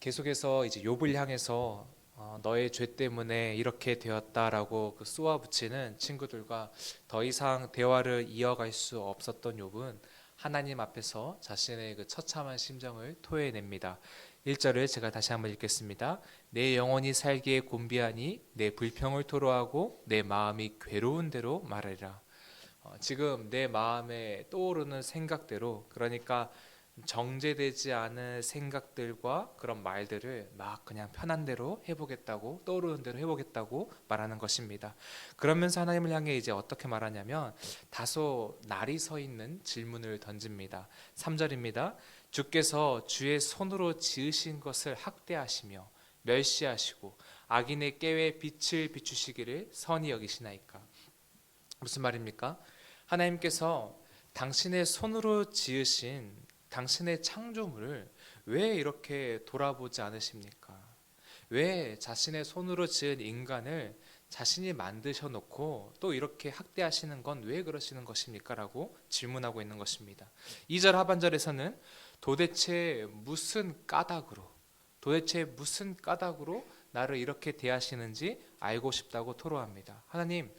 계속해서 이제 욥을 향해서 어, 너의 죄 때문에 이렇게 되었다라고 그 쏘아 붙이는 친구들과 더 이상 대화를 이어갈 수 없었던 욥은 하나님 앞에서 자신의 그 처참한 심정을 토해냅니다. 1절을 제가 다시 한번 읽겠습니다. 내 영혼이 살기에 곤비하니 내 불평을 토로하고 내 마음이 괴로운 대로 말하리라. 어, 지금 내 마음에 떠오르는 생각대로 그러니까 정제되지 않은 생각들과 그런 말들을 막 그냥 편한 대로 해보겠다고 떠오르는 대로 해보겠다고 말하는 것입니다. 그러면서 하나님을 향해 이제 어떻게 말하냐면 다소 날이 서 있는 질문을 던집니다. 3절입니다. 주께서 주의 손으로 지으신 것을 학대하시며 멸시하시고 악인의 깨에 빛을 비추시기를 선히 여기시나이까. 무슨 말입니까? 하나님께서 당신의 손으로 지으신 당신의 창조물을 왜 이렇게 돌아보지 않으십니까? 왜 자신의 손으로 지은 인간을 자신이 만드셔 놓고 또 이렇게 학대하시는 건 왜 그러시는 것입니까? 라고 질문하고 있는 것입니다. 2절 하반절에서는 도대체 무슨 까닭으로 도대체 무슨 까닭으로 나를 이렇게 대하시는지 알고 싶다고 토로합니다. 하나님,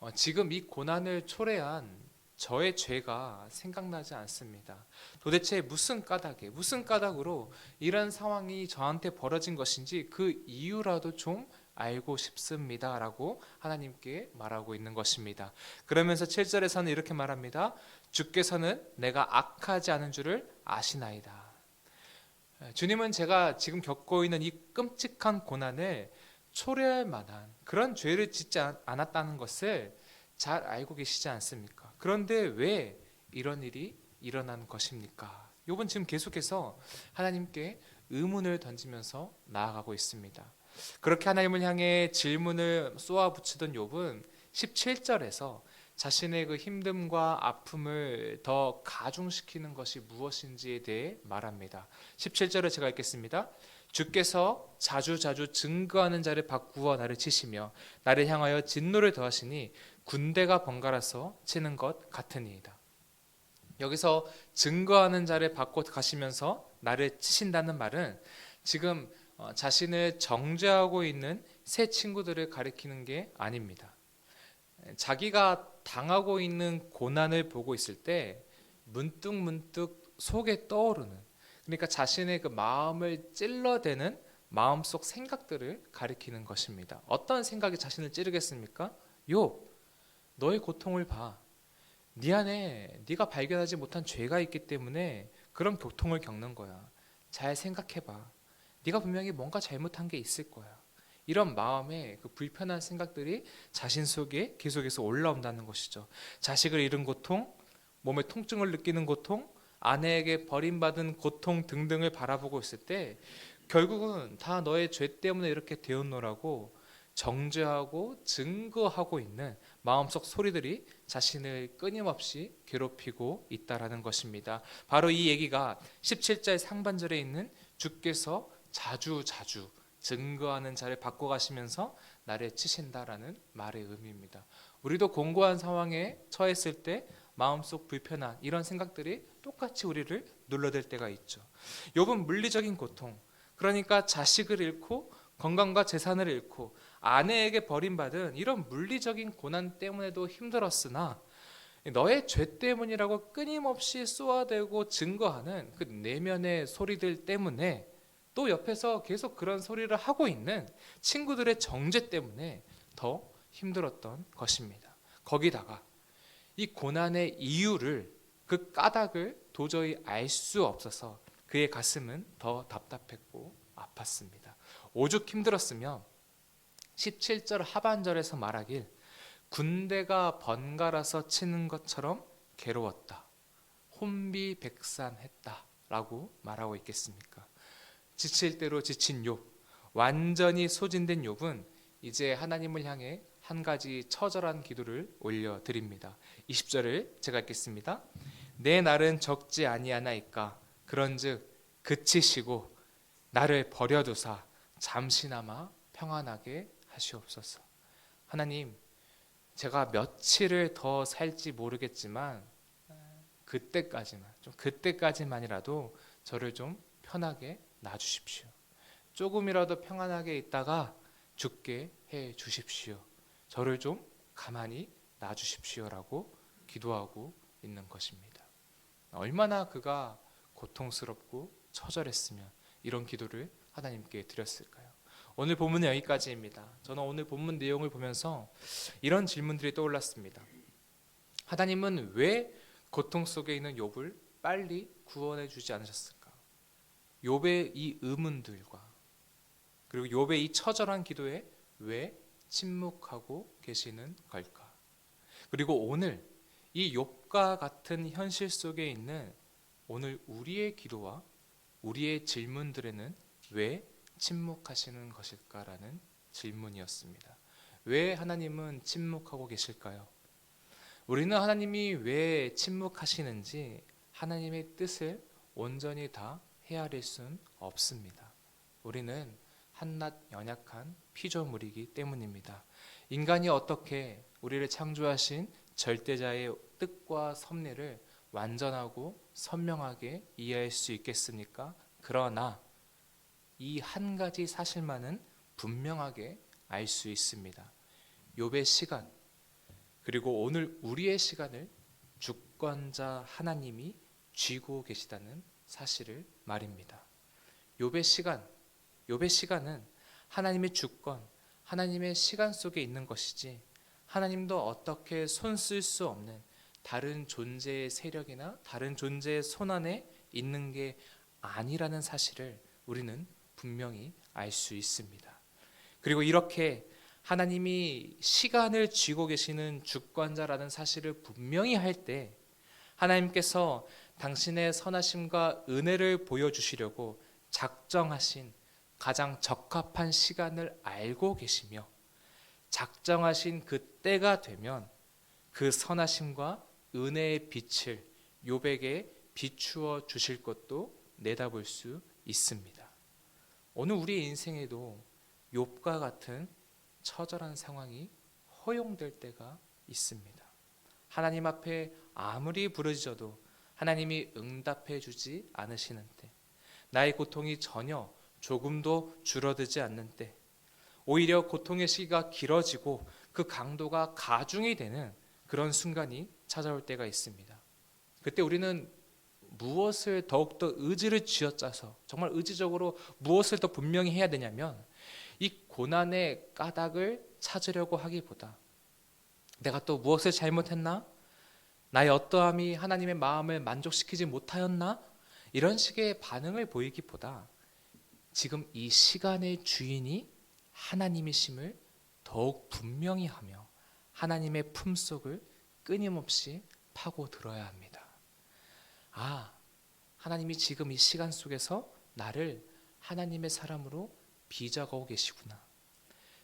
어, 지금 이 고난을 초래한 저의 죄가 생각나지 않습니다. 도대체 무슨 까닭에, 무슨 까닭으로 이런 상황이 저한테 벌어진 것인지 그 이유라도 좀 알고 싶습니다. 라고 하나님께 말하고 있는 것입니다. 그러면서 7절에서는 이렇게 말합니다. 주께서는 내가 악하지 않은 줄을 아시나이다. 주님은 제가 지금 겪고 있는 이 끔찍한 고난을 초래할 만한 그런 죄를 짓지 않았다는 것을 잘 알고 계시지 않습니까? 그런데 왜 이런 일이 일어난 것입니까? 욥은 지금 계속해서 하나님께 의문을 던지면서 나아가고 있습니다. 그렇게 하나님을 향해 질문을 쏘아 붙이던 욥은 17절에서 자신의 그 힘듦과 아픔을 더 가중시키는 것이 무엇인지에 대해 말합니다. 17절에 제가 읽겠습니다. 주께서 자주 자주 증거하는 자를 바꾸어 나를 치시며 나를 향하여 진노를 더하시니 군대가 번갈아서 치는 것 같으니이다. 여기서 증거하는 자를 바꿔 가시면서 나를 치신다는 말은 지금 어, 자신을 정죄하고 있는 새 친구들을 가리키는 게 아닙니다. 자기가 당하고 있는 고난을 보고 있을 때 문득 문득 속에 떠오르는 그러니까 자신의 그 마음을 찔러대는 마음속 생각들을 가리키는 것입니다. 어떤 생각이 자신을 찌르겠습니까? 요 너의 고통을 봐. 네 안에 네가 발견하지 못한 죄가 있기 때문에 그런 고통을 겪는 거야. 잘 생각해 봐. 네가 분명히 뭔가 잘못한 게 있을 거야. 이런 마음의 그 불편한 생각들이 자신 속에 계속해서 올라온다는 것이죠. 자식을 잃은 고통, 몸의 통증을 느끼는 고통, 아내에게 버림받은 고통 등등을 바라보고 있을 때 결국은 다 너의 죄 때문에 이렇게 되었노라고 정죄하고 증거하고 있는 마음속 소리들이 자신을 끊임없이 괴롭히고 있다라는 것입니다. 바로 이 얘기가 17절 상반절에 있는 주께서 자주 자주 증거하는 자를 바꿔 가시면서 나를 치신다라는 말의 의미입니다. 우리도 공고한 상황에 처했을 때 마음속 불편한 이런 생각들이 똑같이 우리를 눌러댈 때가 있죠. 욥은 물리적인 고통, 그러니까 자식을 잃고 건강과 재산을 잃고 아내에게 버림받은 이런 물리적인 고난 때문에도 힘들었으나 너의 죄 때문이라고 끊임없이 쏘아대고 증거하는 그 내면의 소리들 때문에 또 옆에서 계속 그런 소리를 하고 있는 친구들의 정죄 때문에 더 힘들었던 것입니다. 거기다가 이 고난의 이유를 그 까닭을 도저히 알 수 없어서 그의 가슴은 더 답답했고 아팠습니다. 오죽 힘들었으면 17절 하반절에서 말하길 군대가 번갈아서 치는 것처럼 괴로웠다. 혼비백산했다 라고 말하고 있겠습니까? 지칠 대로 지친 욥, 완전히 소진된 욥은 이제 하나님을 향해 한 가지 처절한 기도를 올려 드립니다. 20절을 제가 읽겠습니다. 내 날은 적지 아니하나이까 그런즉 그치시고 나를 버려두사 잠시나마 평안하게 하시옵소서. 하나님, 제가 며칠을 더 살지 모르겠지만 그때까지만 좀 그때까지만이라도 저를 좀 편하게 놔주십시오. 조금이라도 평안하게 있다가 죽게 해 주십시오. 저를 좀 가만히 놔 주십시오라고 기도하고 있는 것입니다. 얼마나 그가 고통스럽고 처절했으면 이런 기도를 하나님께 드렸을까요? 오늘 본문은 여기까지입니다. 저는 오늘 본문 내용을 보면서 이런 질문들이 떠올랐습니다. 하나님은 왜 고통 속에 있는 욥을 빨리 구원해 주지 않으셨을까? 욥의 이 의문들과 그리고 욥의 이 처절한 기도에 왜 침묵하고 계시는 걸까? 그리고 오늘 이 욥과 같은 현실 속에 있는 오늘 우리의 기도와 우리의 질문들에는 왜 침묵하시는 것일까라는 질문이었습니다. 왜 하나님은 침묵하고 계실까요? 우리는 하나님이 왜 침묵하시는지 하나님의 뜻을 온전히 다 헤아릴 순 없습니다. 우리는 한낱 연약한 피조물이기 때문입니다. 인간이 어떻게 우리를 창조하신 절대자의 뜻과 섭리를 완전하고 선명하게 이해할 수 있겠습니까? 그러나 이 한 가지 사실만은 분명하게 알 수 있습니다. 욥의 시간 그리고 오늘 우리의 시간을 주권자 하나님이 쥐고 계시다는 사실을 말입니다. 욥의 시간, 욥의 시간은 하나님의 주권, 하나님의 시간 속에 있는 것이지 하나님도 어떻게 손 쓸 수 없는 다른 존재의 세력이나 다른 존재의 손 안에 있는 게 아니라는 사실을 우리는 분명히 알 수 있습니다. 그리고 이렇게 하나님이 시간을 쥐고 계시는 주권자라는 사실을 분명히 할 때 하나님께서 당신의 선하심과 은혜를 보여주시려고 작정하신 가장 적합한 시간을 알고 계시며 작정하신 그 때가 되면 그 선하심과 은혜의 빛을 요백에 비추어 주실 것도 내다볼 수 있습니다. 오늘 우리 인생에도 욥과 같은 처절한 상황이 허용될 때가 있습니다. 하나님 앞에 아무리 부르짖어도 하나님이 응답해 주지 않으시는 때, 나의 고통이 전혀 조금도 줄어들지 않는 때, 오히려 고통의 시기가 길어지고 그 강도가 가중이 되는 그런 순간이 찾아올 때가 있습니다. 그때 우리는 무엇을 더욱더 의지를 쥐어짜서 정말 의지적으로 무엇을 더 분명히 해야 되냐면 이 고난의 까닭을 찾으려고 하기보다 내가 또 무엇을 잘못했나? 나의 어떠함이 하나님의 마음을 만족시키지 못하였나? 이런 식의 반응을 보이기보다 지금 이 시간의 주인이 하나님이심을 더욱 분명히 하며 하나님의 품속을 끊임없이 파고 들어야 합니다. 아, 하나님이 지금 이 시간 속에서 나를 하나님의 사람으로 빚어가고 계시구나.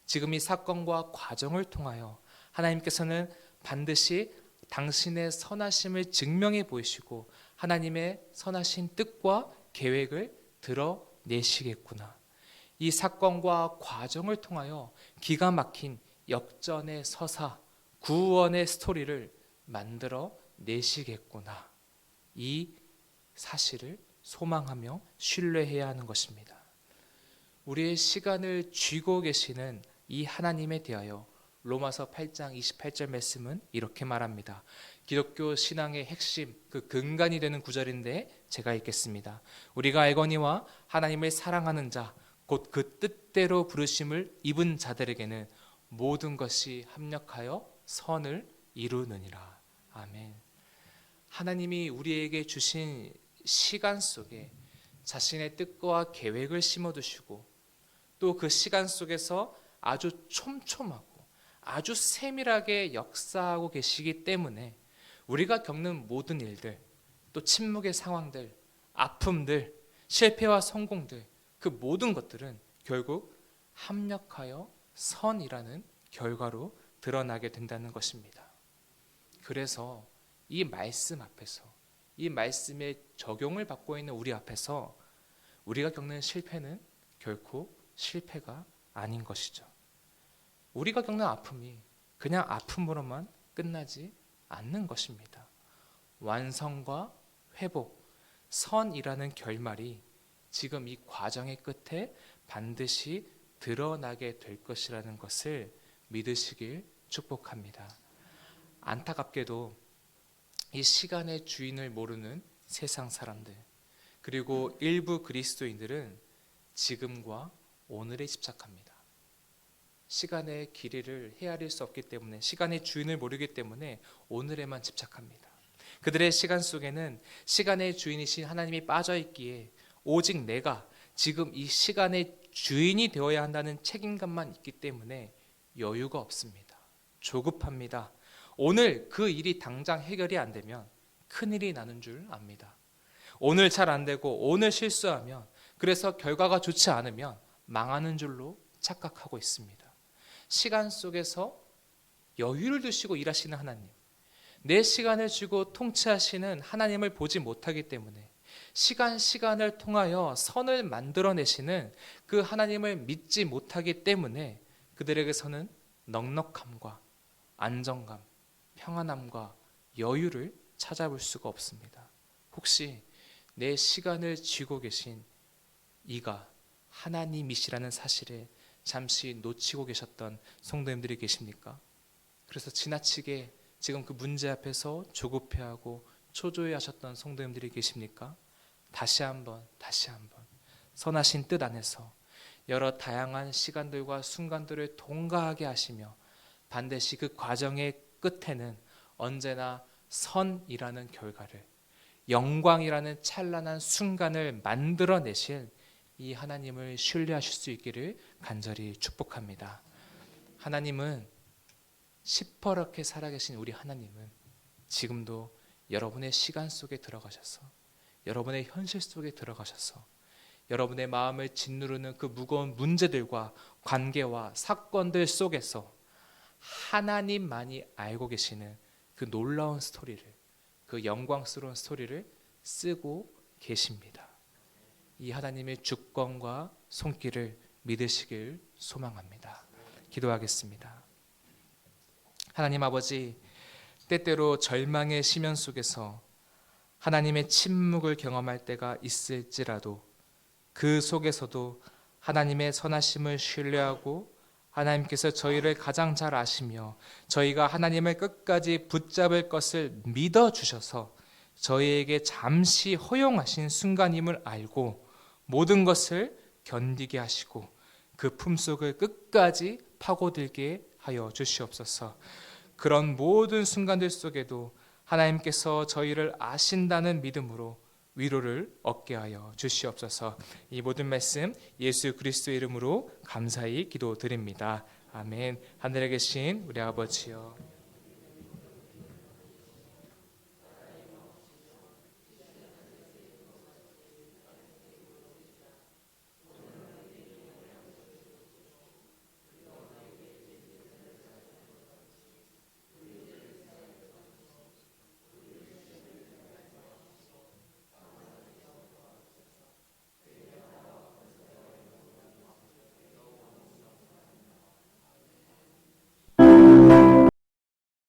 지금 이 사건과 과정을 통하여 하나님께서는 반드시 당신의 선하심을 증명해 보이시고 하나님의 선하신 뜻과 계획을 드러내시겠구나. 이 사건과 과정을 통하여 기가 막힌 역전의 서사, 구원의 스토리를 만들어 내시겠구나. 이 사실을 소망하며 신뢰해야 하는 것입니다. 우리의 시간을 쥐고 계시는 이 하나님에 대하여 로마서 8장 28절 말씀은 이렇게 말합니다. 기독교 신앙의 핵심, 그 근간이 되는 구절인데 제가 읽겠습니다. 우리가 알거니와 하나님을 사랑하는 자, 곧 그 뜻대로 부르심을 입은 자들에게는 모든 것이 합력하여 선을 이루느니라. 아멘. 하나님이 우리에게 주신 시간 속에 자신의 뜻과 계획을 심어두시고 또 그 시간 속에서 아주 촘촘하고 아주 세밀하게 역사하고 계시기 때문에 우리가 겪는 모든 일들, 또 침묵의 상황들, 아픔들, 실패와 성공들, 그 모든 것들은 결국 합력하여 선이라는 결과로 드러나게 된다는 것입니다. 그래서 이 말씀 앞에서 이 말씀의 적용을 받고 있는 우리 앞에서 우리가 겪는 실패는 결코 실패가 아닌 것이죠. 우리가 겪는 아픔이 그냥 아픔으로만 끝나지 않는 것입니다. 완성과 회복, 선이라는 결말이 지금 이 과정의 끝에 반드시 드러나게 될 것이라는 것을 믿으시길 축복합니다. 안타깝게도 이 시간의 주인을 모르는 세상 사람들 그리고 일부 그리스도인들은 지금과 오늘에 집착합니다. 시간의 길이를 헤아릴 수 없기 때문에 시간의 주인을 모르기 때문에 오늘에만 집착합니다. 그들의 시간 속에는 시간의 주인이신 하나님이 빠져 있기에 오직 내가 지금 이 시간의 주인이 되어야 한다는 책임감만 있기 때문에 여유가 없습니다. 조급합니다. 오늘 그 일이 당장 해결이 안 되면 큰일이 나는 줄 압니다. 오늘 잘 안 되고 오늘 실수하면 그래서 결과가 좋지 않으면 망하는 줄로 착각하고 있습니다. 시간 속에서 여유를 두시고 일하시는 하나님, 내 시간을 주고 통치하시는 하나님을 보지 못하기 때문에 시간 시간을 통하여 선을 만들어내시는 그 하나님을 믿지 못하기 때문에 그들에게서는 넉넉함과 안정감, 평안함과 여유를 찾아볼 수가 없습니다. 혹시 내 시간을 쥐고 계신 이가 하나님이시라는 사실을 잠시 놓치고 계셨던 성도님들이 계십니까? 그래서 지나치게 지금 그 문제 앞에서 조급해하고 초조해하셨던 성도님들이 계십니까? 다시 한번 다시 한번 선하신 뜻 안에서 여러 다양한 시간들과 순간들을 동거하게 하시며 반드시 그 과정의 끝에는 언제나 선이라는 결과를 영광이라는 찬란한 순간을 만들어내실 이 하나님을 신뢰하실 수 있기를 간절히 축복합니다. 하나님은 시퍼렇게 살아계신 우리 하나님은 지금도 여러분의 시간 속에 들어가셔서 여러분의 현실 속에 들어가셔서 여러분의 마음을 짓누르는 그 무거운 문제들과 관계와 사건들 속에서 하나님만이 알고 계시는 그 놀라운 스토리를 그 영광스러운 스토리를 쓰고 계십니다. 이 하나님의 주권과 손길을 믿으시길 소망합니다. 기도하겠습니다. 하나님 아버지, 때때로 절망의 시면 속에서 하나님의 침묵을 경험할 때가 있을지라도 그 속에서도 하나님의 선하심을 신뢰하고 하나님께서 저희를 가장 잘 아시며 저희가 하나님을 끝까지 붙잡을 것을 믿어 주셔서 저희에게 잠시 허용하신 순간임을 알고 모든 것을 견디게 하시고 그 품속을 끝까지 파고들게 하여 주시옵소서. 그런 모든 순간들 속에도 하나님께서 저희를 아신다는 믿음으로 위로를 얻게 하여 주시옵소서. 이 모든 말씀 예수 그리스도 이름으로 감사히 기도드립니다. 아멘. 하늘에 계신 우리 아버지여